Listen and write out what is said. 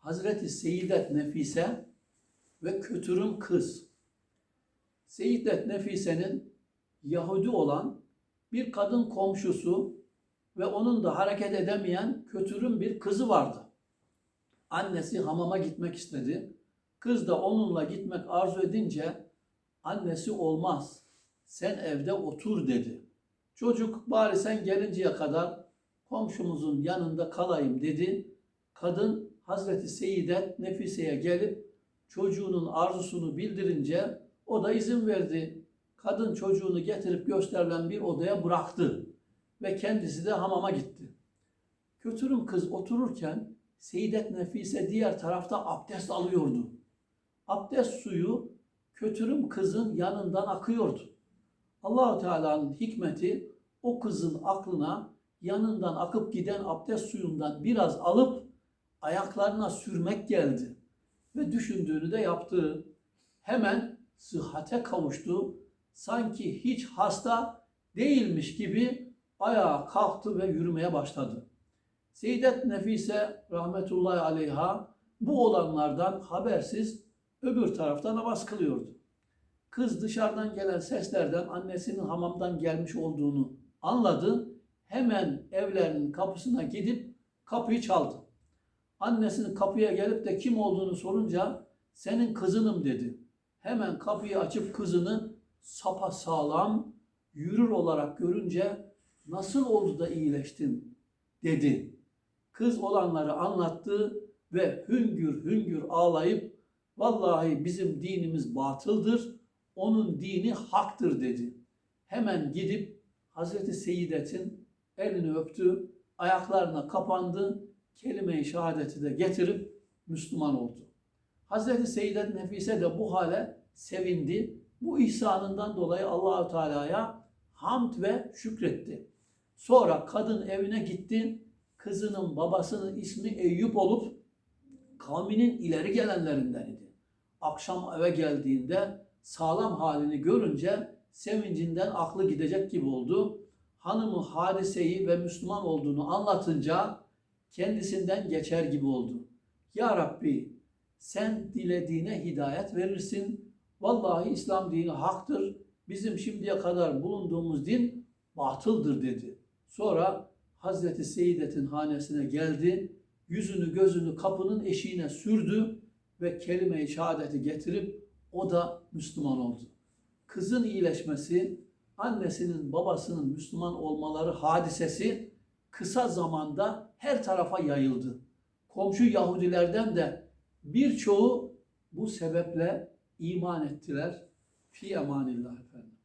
Hazreti Seyyidet Nefise ve kötürüm kız. Seyyidet Nefise'nin Yahudi olan bir kadın komşusu ve onun da hareket edemeyen kötürüm bir kızı vardı. Annesi hamama gitmek istedi. Kız da onunla gitmek arzu edince annesi olmaz. Sen evde otur dedi. Çocuk bari sen gelinceye kadar komşumuzun yanında kalayım dedi. Kadın Hazreti Seyyidet Nefise'ye gelip çocuğunun arzusunu bildirince o da izin verdi. Kadın çocuğunu getirip gösterilen bir odaya bıraktı ve kendisi de hamama gitti. Kötürüm kız otururken Seyyidet Nefise diğer tarafta abdest alıyordu. Abdest suyu kötürüm kızın yanından akıyordu. Allahu Teala'nın hikmeti o kızın aklına yanından akıp giden abdest suyundan biraz alıp ayaklarına sürmek geldi. Ve düşündüğünü de yaptı. Hemen sıhhate kavuştu. Sanki hiç hasta değilmiş gibi ayağa kalktı ve yürümeye başladı. Seyyidet Nefise rahmetullahi aleyha bu olanlardan habersiz öbür tarafta namaz kılıyordu. Kız dışarıdan gelen seslerden annesinin hamamdan gelmiş olduğunu anladı. Hemen evlerinin kapısına gidip kapıyı çaldı. Annesinin kapıya gelip de kim olduğunu sorunca senin kızınım dedi. Hemen kapıyı açıp kızını sapa sağlam yürür olarak görünce nasıl oldu da iyileştin dedi. Kız olanları anlattı ve hüngür hüngür ağlayıp vallahi bizim dinimiz batıldır, onun dini haktır dedi. Hemen gidip Hazreti Seyyidet'in elini öptü, ayaklarına kapandı, kelime-i şehadeti de getirip Müslüman oldu. Hazreti Seyyidet Nefise de bu hale sevindi. Bu ihsanından dolayı Allahu Teala'ya hamd ve şükretti. Sonra kadın evine gitti. Kızının babasının ismi Eyüp olup kavminin ileri gelenlerinden idi. Akşam eve geldiğinde sağlam halini görünce sevincinden aklı gidecek gibi oldu. Hanımı hadiseyi ve Müslüman olduğunu anlatınca kendisinden geçer gibi oldu. Ya Rabbi sen dilediğine hidayet verirsin. Vallahi İslam dini haktır. Bizim şimdiye kadar bulunduğumuz din batıldır dedi. Sonra Hazreti Seyyidet'in hanesine geldi. Yüzünü gözünü kapının eşiğine sürdü ve kelime-i şehadeti getirip o da Müslüman oldu. Kızın iyileşmesi, annesinin babasının Müslüman olmaları hadisesi kısa zamanda her tarafa yayıldı. Komşu Yahudilerden de birçoğu bu sebeple iman ettiler. Fi emanillah efendim.